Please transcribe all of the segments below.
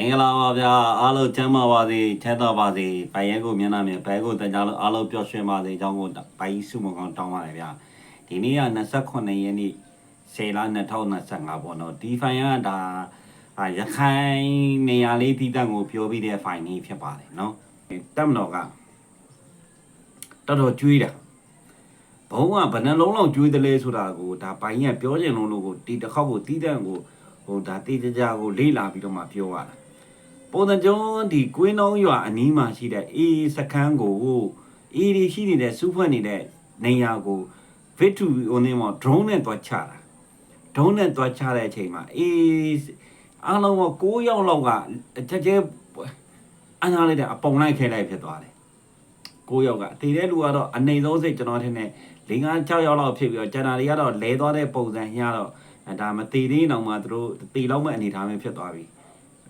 မင်္ဂလာပါဗျာအားလုံးချမ်းသာပါစေချမ်းသာပါစေပိုင်ရဲကိုမျက်နှာမြင်ဘဲကိုတကြလို့အားလုံးပျော်ရွှင်ပါစေအကြောင်းကိုပိုင်စုမကောင်တောင်းပါတယ်ဗျာဒီနေ့က28ရက်နေ့10လ2025ပေါ့နော်ဒီဖိုင်ကဒါအာရခိုင်နေရာလေးတည်တံ့ကိုပြောပြီးတဲ့ဖိုင်นี้ဖြစ်ပါတယ်နော်တက်မတော်ကတော်တော်ကျွေးတာဘုံကဘယ်နှလုံးလောက်ကျွေးတယ်လဲဆိုတာကိုဒါပိုင်ရပြောချင်လုံးလို့ကိုဒီတစ်ခေါက်ကိုတည်တံ့ကိုဟိုဒါတေးကြကြကိုလေ့လာပြီးတော့မှပြောရတာ ပုံစံကျုံးဒီကွင်းလုံးရွာအနီးမှာရှိတဲ့အေးစခန်းကိုအေးဒီရှိနေတဲ့စူးဖွက်နေတဲ့နေရာကိုဗစ်တူဟိုနေမှာ drone နဲ့တွားချတာ drone နဲ့တွားချတဲ့အချိန်မှာအေးအားလုံးက9ယောက်လောက်ကချက်ချင်းအနာလိုက်တဲ့အပုံလိုက်ခဲလိုက်ဖြစ်သွားတယ်9ယောက်ကတည်တဲ့လူကတော့အနေဆုံးစိတ်ကျွန်တော်ထင်တယ်၄၅6ယောက်လောက်ဖြစ်ပြီးတော့ဂျန်နာတွေကတော့လဲသွားတဲ့ပုံစံညတော့ဒါမတည်သေးအောင်မှသူတို့တည်လောက်မဲ့အနေထားမျိုးဖြစ်သွားပြီ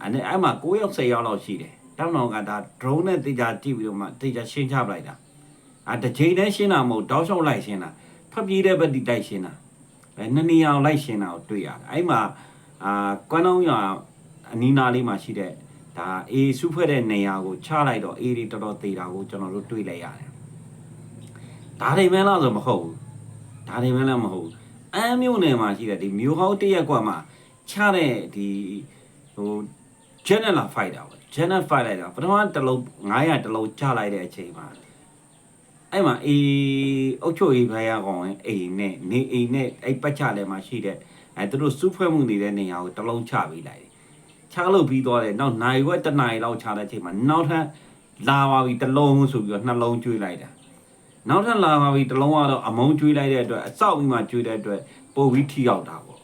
အဲ့နဲ့အဲ့မှာ9ယောက်10ယောက်လောက်ရှိတယ်တောင်းတော့ကဒါ drone နဲ့တေချာကြည့်ပြီးတော့မှတေချာရှင်းချပလိုက်တာအာတစ်ချိန်တည်းရှင်းတာမဟုတ်တောက်လျှောက်လိုက်ရှင်းတာဖက်ပြေးတဲ့ဘက်ဒီတိုက်ရှင်းတာအဲနှစ်နေရာလိုက်ရှင်းတာကိုတွေ့ရတယ်အဲ့မှာအာကွမ်းအောင်ရအနီးနားလေးမှာရှိတဲ့ဒါအေးစုဖွဲ့တဲ့နေရာကိုချလိုက်တော့အေးတွေတော်တော်သေးတာကိုကျွန်တော်တို့တွေ့လိုက်ရတယ်ဒါတွေမဲလားဆိုမဟုတ်ဘူးဒါတွေမဲလားမဟုတ်ဘူးအမ်းမြို့နယ်မှာရှိတဲ့ဒီမြို့ဟောင်းတရက်ကွက်မှာချတဲ့ဒီဟို general fighter ပေါ့ general fighter တာပထမတစ်လုံး900တစ်လုံးချလိုက်တဲ့အချိန်မှာအဲ့မှာအေးအုတ်ချိုအေးဘဲရကောင်ရင်အိမ်နဲ့နေအိမ်နဲ့အဲ့ပတ်ချလဲမှာရှိတဲ့အဲသူတို့စူးဖွဲ့မှုနေတဲ့နေရာကိုတစ်လုံးချပေးလိုက်တယ်ချလို့ပြီးသွားတယ်နောက်နိုင်ဝက်တစ်နိုင်လောက်ချတဲ့အချိန်မှာနောက်ထပ်လာပါပြီတစ်လုံးဆိုပြီးတော့နှလုံးကျွေးလိုက်တာနောက်ထပ်လာပါပြီတစ်လုံးကတော့အမုံကျွေးလိုက်တဲ့အတွက်အဆောက်ပြီးမှကျွေးတဲ့အတွက်ပိုပြီးထိရောက်တာပေါ့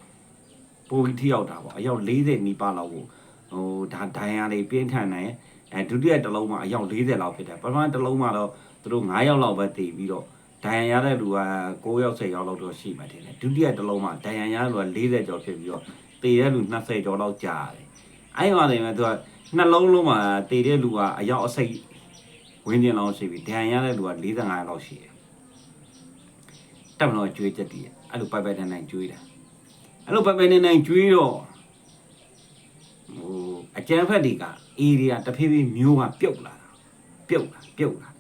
ပိုပြီးထိရောက်တာပေါ့အယောက်40နီးပါးလောက်ကို ဟိုဒါဒိုင်ယာတွေပြင်းထန်တယ်အဲဒုတိယတစ်လုံးမှာအယောက်40လောက်ဖြစ်တယ်ပထမတစ်လုံးမှာတော့သူတို့9ယောက်လောက်ပဲတည်ပြီးတော့ဒိုင်ယာရတဲ့လူက9ယောက်10ယောက်လောက်တော့ရှိမှတယ်လေဒုတိယတစ်လုံးမှာဒိုင်ယာရတဲ့လူက40ကျော်ဖြစ်ပြီးတော့တည်တဲ့လူ20ကျော်လောက်ကြာတယ်အဲ့မှာနေမှာသူကနှလုံးလုံးမှာတည်တဲ့လူကအယောက်အစိတ်ဝင်းကျင်လောက်ရှိပြီဒိုင်ယာရတဲ့လူက45လောက်ရှိတယ်တက်မလို့ကျွေးချက်တည်အဲ့လိုပိုက်ပိုက်တန်းတန်းကျွေးတာအဲ့လိုပိုက်ပိုက်တန်းတန်းကျွေးတော့ဟို အကျန်းဖက်တွေကအေရီယာတဖြည်းဖြည်းမျိုးကပြုတ်လာတာပြုတ်လာပြုတ်လာ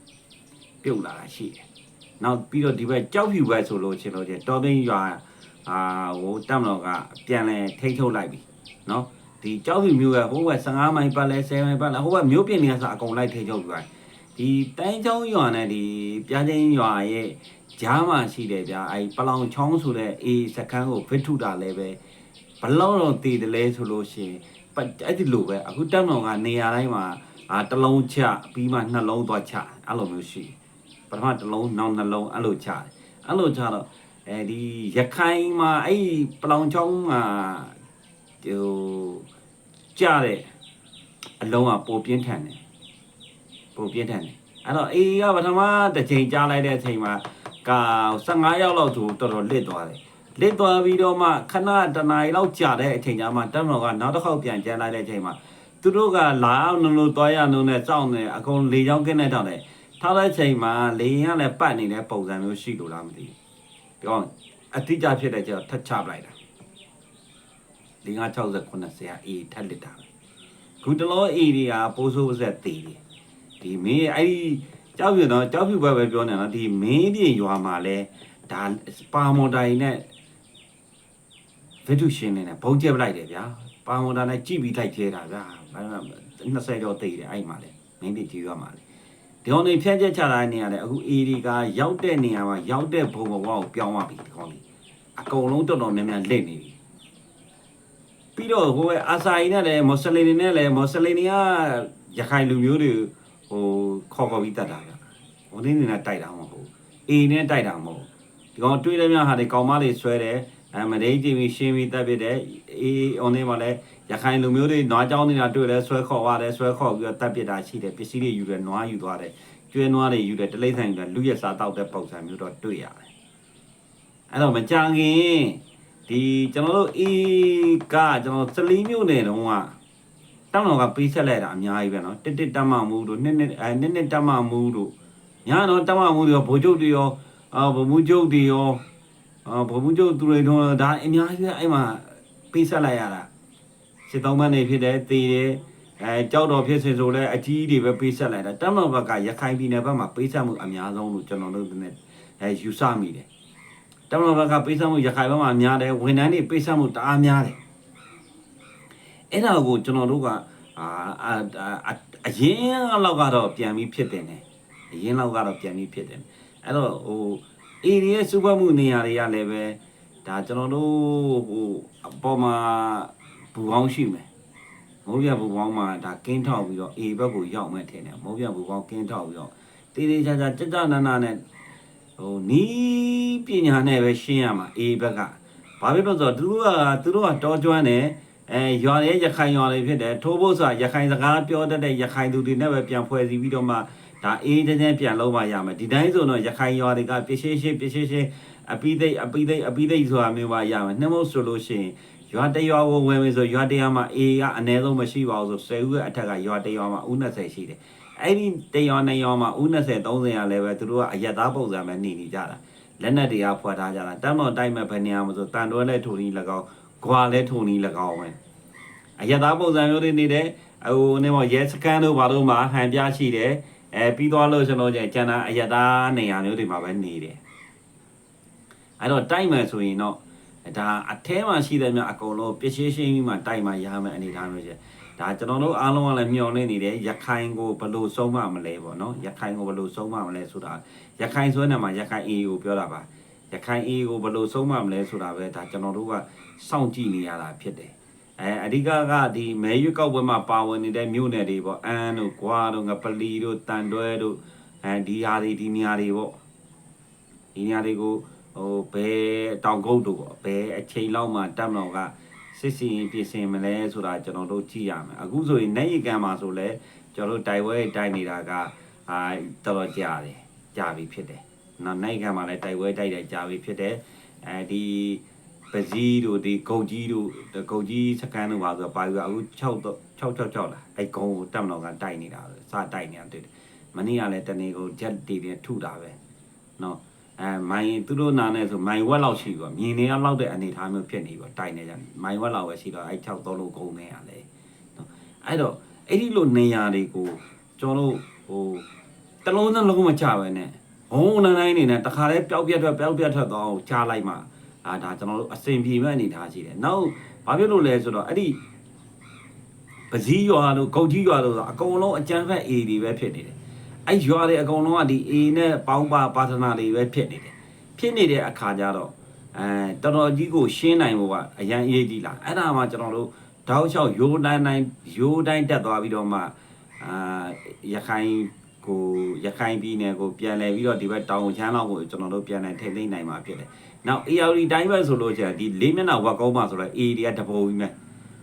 ပြုတ်လာတာရှိတယ်။နောက်ပြီးတော့ဒီဘက်ကြောက်ဖြူဘက်ဆိုလို့ချင်လို့ချင်းတော်သိန်းရွာအာဟိုတက်မတော်ကပြန်လဲထိထုတ်လိုက်ပြီ။နော်ဒီကြောက်ဖြူမျိုးကဟိုဘက်15မိုင်ပတ်လဲ10မိုင်ပတ်လဲဟိုဘက်မျိုးပြင်နေရဆိုအကုန်လိုက်ထိထုတ်ပြီးဒီတိုင်းချောင်းရွာနဲ့ဒီပြားချင်းရွာရဲ့ကြားမှာရှိတယ်ဗျာအဲပလောင်ချောင်းဆိုတဲ့အေးစခန်းကိုဖစ်ထုတာလည်းပဲဘလောက်တော့တည်တယ်လဲဆိုလို့ရှိရင် ပတ်အဲ့ဒီလိုပဲအခုတက်မောင်ကနေရာတိုင်းမှာအာတစ်လုံးချပြီးမှနှလုံးသွားချအဲ့လိုမျိုးရှိပထမတစ်လုံးနောက်နှလုံးအဲ့လိုချတယ်အဲ့လိုချတော့အဲဒီရခိုင်မှာအဲ့ဒီပလောင်ချောင်းမှာဟိုကြတဲ့အလုံးကပိုပြင်းထန်တယ်ပိုပြင်းထန်တယ်အဲ့တော့အေးကပထမတစ်ချိန်ကြားလိုက်တဲ့အချိန်မှာကာ15ရောက်လောက်ဆိုတော်တော်လစ်သွားတယ် လစ်သွားပြီးတော့မှခဏတနားရီလောက်ကြာတဲ့အချိန်ကျမှတက်မတော်ကနောက်တစ်ခေါက်ပြန်ကျန်လိုက်တဲ့အချိန်မှာသူတို့ကလာအောင်နုံလို့တွားရနုံနဲ့စောင့်နေအကုန်လေချောင်းကင်းနေတော့တယ်ထားတဲ့အချိန်မှာလေရင်ကလည်းပတ်နေတဲ့ပုံစံမျိုးရှိလို့လားမသိဘူးပြောင်းအတိအကျဖြစ်တဲ့ကျတော့ထပ်ချပလိုက်တာ560 90အေးထက်လက်တာပဲခုတလောအေးတွေကပိုးဆိုးပါဆက်တည်တယ်ဒီမင်းအဲ့ဒီကြောက်ပြတော့ကြောက်ပြဘက်ပဲပြောနေတော့ဒီမင်းပြင်ရွာမှာလဲဒါပါမော်တိုင်နဲ့ ဗီဒူရှင်းနေတယ်ဘုံကျက်ပလိုက်တယ်ဗျာပါမွန်တာနဲ့ကြည့်ပြီးလိုက်ကျဲတာဗျာဘာမှ20ကျော်သိတယ်အဲ့မှာလေမင်းပြကြည့်ရမှာလေဒီကောင်နေဖြန့်ချက်ချတာနေရတယ်အခု AD ကရောက်တဲ့နေရာမှာရောက်တဲ့ဘုံဘဝကိုပြောင်းသွားပြီဒီကောင်လေးအကုန်လုံးတော်တော်များများလက်နေပြီပြီးတော့ဟိုအာစာအီနဲ့လည်းမွတ်စလင်တွေနဲ့လည်းမွတ်စလင်တွေကရခိုင်လူမျိုးတွေဟိုခေါ်ခေါ်ပြီးတတ်တာဗျာဟိုနေ့နေနဲ့တိုက်တာမဟုတ်ဘူးအေနဲ့တိုက်တာမဟုတ်ဒီကောင်တွေးတယ်များဟာဒီကောင်မလေးဆွဲတယ် အဲမဒိတ်တီဗီရှင်းပြီးတက်ပြတဲ့အေး online မှာလည်းရခိုင်လူမျိုးတွေနွားကြောင်းနေတာတွေ့လဲဆွဲခေါ်ရတယ်ဆွဲခေါ်ပြီးတော့တက်ပြတာရှိတယ်ပစ္စည်းတွေယူတယ်နွားယူသွားတယ်ကျွဲနွားတွေယူတယ်တလိမ့်ဆိုင်ယူတယ်လူရစားတောက်တဲ့ပုံစံမျိုးတော့တွေ့ရတယ်အဲ့တော့မကြခင်ဒီကျွန်တော်တို့အေးကကျွန်တော်စလီမျိုးနယ်တုန်းကတောင်းတော်ကပေးဆက်လိုက်တာအများကြီးပဲနော်တစ်တစ်တမမူတို့နှစ်နှစ်အဲနှစ်နှစ်တမမူတို့ညာတော့တမမူတို့ရောဘိုးချုပ်တွေရောအော်ဘုံမူချုပ်တွေရော အာဘုံမှုကျုပ်သူတွေတော့ဒါအများကြီးပဲအဲ့မှာပေးဆက်လိုက်ရတာစစ်တောင်းပန်းနေဖြစ်တယ်တည်တယ်အဲအဲကြောက်တော်ဖြစ်စေဆိုလဲအကြီးတွေပဲပေးဆက်လိုက်တာတမန်ဘက်ကရခိုင်ပြည်နယ်ဘက်မှာပေးဆက်မှုအများဆုံးလို့ကျွန်တော်တို့လည်းအဲယူဆမိတယ်တမန်ဘက်ကပေးဆက်မှုရခိုင်ဘက်မှာများတယ်ဝန်ထမ်းတွေပေးဆက်မှုတအားများတယ်အဲ့ဒါကိုကျွန်တော်တို့ကအာအာအရင်လောက်ကတော့ပြန်ပြီးဖြစ်တယ်ねအရင်လောက်ကတော့ပြန်ပြီးဖြစ်တယ်အဲ့တော့ဟို အေရီရဲ့စုဖွဲ့မှုနေရာတွေကလည်းပဲဒါကျွန်တော်တို့ဟိုအပေါ်မှာဘူကောင်းရှိမယ်မိုးပြဘူကောင်းမှာဒါကင်းထောက်ပြီးတော့အေဘက်ကိုရောက်မဲ့ထင်တယ်မိုးပြဘူကောင်းကင်းထောက်ပြီးတော့တေးသေးချာချာကြကြနာနာနဲ့ဟိုနီးပညာနဲ့ပဲရှင်းရမှာအေဘက်ကဘာဖြစ်လို့ဆိုတော့သူတို့ကသူတို့ကတောကျွမ်းတယ်အဲရွာရဲ့ရခိုင်ရွာတွေဖြစ်တယ်ထိုးဖို့ဆိုတာရခိုင်စကားပြောတတ်တဲ့ရခိုင်သူတွေနဲ့ပဲပြန်ဖွဲ့စည်းပြီးတော့မှ ဒါအေးတဲ့တဲ့ပြန်လုံးမရမယ်ဒီတိုင်းဆိုတော့ရခိုင်ရွာတွေကပြရှင်းရှင်းပြရှင်းရှင်းအပိသိအပိသိအပိသိဆိုတာမျိုးပါရမယ်နှမို့ဆိုလို့ရှိရင်ရွာတရွာကိုဝင်မယ်ဆိုရွာတရွာမှာအေးကအနည်းဆုံးမရှိပါဘူးဆို10ဦးရဲ့အထက်ကရွာတရွာမှာဦး20ရှိတယ်အဲ့ဒီတရွာနှစ်ရွာမှာဦး20 30ရလဲပဲသူတို့ကအရက်သားပုံစံပဲနေနေကြတာလက်နက်တွေကဖွက်ထားကြတာတမ်းတော့တိုက်မဲ့ဘယ်နေရာမှာဆိုတန်တွဲလဲထုံနီ၎င်းဂွာလဲထုံနီ၎င်းပဲအရက်သားပုံစံမျိုးတွေနေတယ်ဟိုနေမောရဲစကန်တို့ဘာလို့မှဟန်ပြရှိတယ် အဲပြီးသွားလို့ကျွန်တော်ကျန်ကျန်တာအရက်သားနေရာမျိုးတွေမှာပဲနေတယ်အဲ့တော့တိုက်မယ်ဆိုရင်တော့ဒါအแทမှာရှိတဲ့မြအကုန်လုံးပြည့်ရှင်းရှင်းပြီးမှတိုက်မှရမယ်အနေထားမျိုးရှိဒါကျွန်တော်တို့အားလုံးကလည်းမျှော်လင့်နေတယ်ရခိုင်ကိုဘယ်လိုဆုံးမမလဲပေါ့နော်ရခိုင်ကိုဘယ်လိုဆုံးမမလဲဆိုတာရခိုင်ဆိုတဲ့နေရာမှာရခိုင် AA ကိုပြောတာပါရခိုင် AA ကိုဘယ်လိုဆုံးမမလဲဆိုတာပဲဒါကျွန်တော်တို့ကစောင့်ကြည့်နေရတာဖြစ်တယ် အဲအဓိကကဒီမဲရွက်ကောက်ပွဲမှာပါဝင်နေတဲ့မြို့နယ်တွေပေါ့အန်းတို့၊ကွာတို့၊ငပလီတို့၊တန်တွဲတို့အဲဒီဟာတွေဒီနေရာတွေပေါ့ဒီနေရာတွေကိုဟိုဘယ်တောင်ကုတ်တို့ပေါ့ဘယ်အချိန်လောက်မှတက်မလို့ကစစ်စီရင်ပြင်ဆင်မလဲဆိုတာကျွန်တော်တို့ကြည့်ရမယ်အခုဆိုရင်နိုင်ရကန်မှာဆိုလဲကျွန်တော်တို့တိုင်ဝဲတိုင်နေတာကအာတော်တော်ကြာတယ်ကြာပြီဖြစ်တယ်နော်နိုင်ကန်မှာလည်းတိုင်ဝဲတိုက်တယ်ကြာပြီဖြစ်တယ်အဲဒီ ပစည်းတို့ဒီဂုတ်ကြီးတို့ဂုတ်ကြီးစကန်တို့ပါဆိုပါပြီးအခု6 666လားအဲဂုံကိုတက်မလို့ကတိုက်နေတာပဲစတိုက်နေတာတွေ့တယ်မနေ့ကလည်းတနေ့ကိုဂျက်တီတွေထုတာပဲနော်အဲမိုင်သူတို့နာနဲ့ဆိုမိုင်ဝက်လောက်ရှိပေါ့မြင်နေရလောက်တဲ့အနေအထားမျိုးဖြစ်နေပေါ့တိုင်နေကြမိုင်ဝက်လောက်ပဲရှိတော့အဲ6တော့လို့ဂုံနေရလေနော်အဲ့တော့အဲ့ဒီလိုနေရာတွေကိုကျွန်တော်တို့ဟိုတလုံးစလုံးမချပဲနဲ့ဟိုးနိုင်နိုင်နေနဲ့တခါလဲပျောက်ပြတ်ထွက်ပျောက်ပြတ်ထွက်တော့ချလိုက်မှ အာဒါကျွန်တော်တို့အစင်ပြေမဲ့အနေထားရှိတယ်နောက်ဘာဖြစ်လို့လဲဆိုတော့အဲ့ဒီပစည်းရွာတို့ဂုတ်ကြီးရွာတို့ဆိုအကုန်လုံးအကြမ်းဖက်အေဒီပဲဖြစ်နေတယ်အဲ့ရွာတွေအကုန်လုံးကဒီ A နဲ့ပေါင်းပါပါထနာတွေပဲဖြစ်နေတယ်ဖြစ်နေတဲ့အခါကျတော့အဲတော်တော်ကြီးကိုရှင်းနိုင်ဖို့ကအရန်အေးကြီးလာအဲ့ဒါမှကျွန်တော်တို့တောက်လျှောက်ရိုးတိုင်းတိုင်းရိုးတိုင်းတက်သွားပြီးတော့မှအာရခိုင် ကိုရခိုင်ပြည်နယ်ကိုပြန်လဲပြီးတော့ဒီဘက်တောင်ချမ်းလောက်ကိုကျွန်တော်တို့ပြန်လဲထိမ့်သိမ့်နိုင်မှာဖြစ်တယ်။နောက် ARD တိုင်းဘက်ဆိုလို့ကျရင်ဒီလေးမျက်နှာဝက်ကုန်းမှာဆိုတော့ A တွေကတပုံကြီးပဲ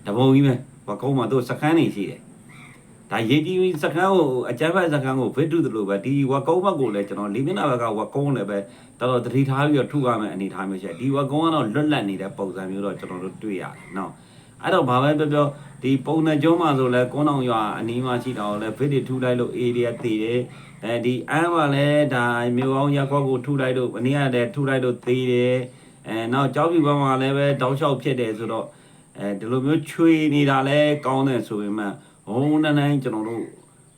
တပုံကြီးပဲဝက်ကုန်းမှာသူစခန်းနေရှိတယ်။ဒါရေးကြီးစခန်းကိုအကြမ်းဖက်စခန်းကိုဗစ်တုတလို့ပဲဒီဝက်ကုန်းဘက်ကိုလည်းကျွန်တော်လေးမျက်နှာဘက်ကဝက်ကုန်းလည်းပဲတော်တော်တတိထားပြီးတော့ထုရမယ်အနေထားမျိုးရှိတယ်။ဒီဝက်ကုန်းကတော့လွတ်လပ်နေတဲ့ပုံစံမျိုးတော့ကျွန်တော်တို့တွေ့ရတယ်နော်။ အဲ့တော့ဘာပဲပြောပြောဒီပုံနဲ့ကျုံးမှာဆိုလဲကုန်းအောင်ရွာအနီးမှာရှိတာကိုလဲဗစ်တွေထူလိုက်လို့ area တည်တယ်အဲဒီအမ်းမှာလဲဒါမြို့အောင်ရက်ခွက်ကိုထူလိုက်လို့အနည်းရတဲ့ထူလိုက်လို့တည်တယ်အဲနောက်ကြောက်ပြီဘက်မှာလည်းပဲတောက်လျှောက်ဖြစ်တယ်ဆိုတော့အဲဒီလိုမျိုးချွေနေတာလဲကောင်းတယ်ဆိုရင်မှဟိုးနိုင်နိုင်ကျွန်တော်တို့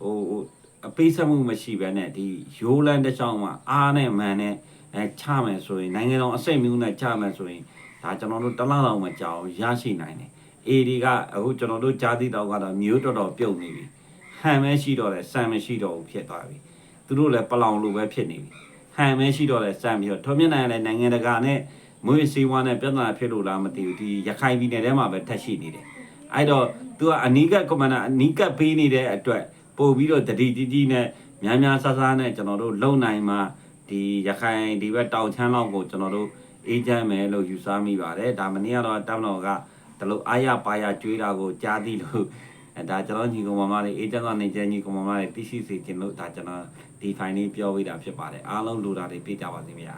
ဟိုအပိစမှုမရှိဘဲနဲ့ဒီရိုးလန်းတစ်ချောင်းမှာအားနဲ့မှန်နဲ့အဲချမယ်ဆိုရင်နိုင်ငံတော်အစိတ်မျိုးနဲ့ချမယ်ဆိုရင်ဒါကျွန်တော်တို့တလားလောက်မကြောက်ရရှိနိုင်တယ် အေဒီကအခုကျွန်တော်တို့ကြားသိတော့ကတော့မျိုးတော်တော်ပြုတ်နေပြီဟန်မဲရှိတော့တယ်ဆန်မရှိတော့ဘူးဖြစ်သွားပြီသူတို့လည်းပလောင်လိုပဲဖြစ်နေပြီဟန်မဲရှိတော့တယ်ဆန်ပြီးတော့ထွန်မြင့်နိုင်လည်းနိုင်ငံတကာနဲ့မွေးစီဝါနဲ့ပြဿနာဖြစ်လို့လားမသိဘူးဒီရခိုင်ပြည်နယ်ထဲမှာပဲထက်ရှိနေတယ်အဲ့တော့သူကအနီးကကွန်မန်ဒါအနီးကပေးနေတဲ့အတွက်ပို့ပြီးတော့တတိတိတိနဲ့များများဆဆနဲ့ကျွန်တော်တို့လုံနိုင်မှာဒီရခိုင်ဒီဘက်တောင်ချမ်းလောက်ကိုကျွန်တော်တို့အေးချမ်းမယ်လို့ယူဆမိပါတယ်ဒါမနေ့ကတော့တောင်းတော်က ဒါလို့အားရပါရကြွေးတာကိုကြားသိလို့အဲဒါကျွန်တော်ညီကောင်မမလေးအေဂျင့်ကနေကျညီကောင်မမလေးသိရှိစေခြင်းလို့ဒါကျွန်တော်ဒီဖိုင်လေးပြောပေးတာဖြစ်ပါတယ်အားလုံးလိုတာတွေပြကြပါစေဗျာ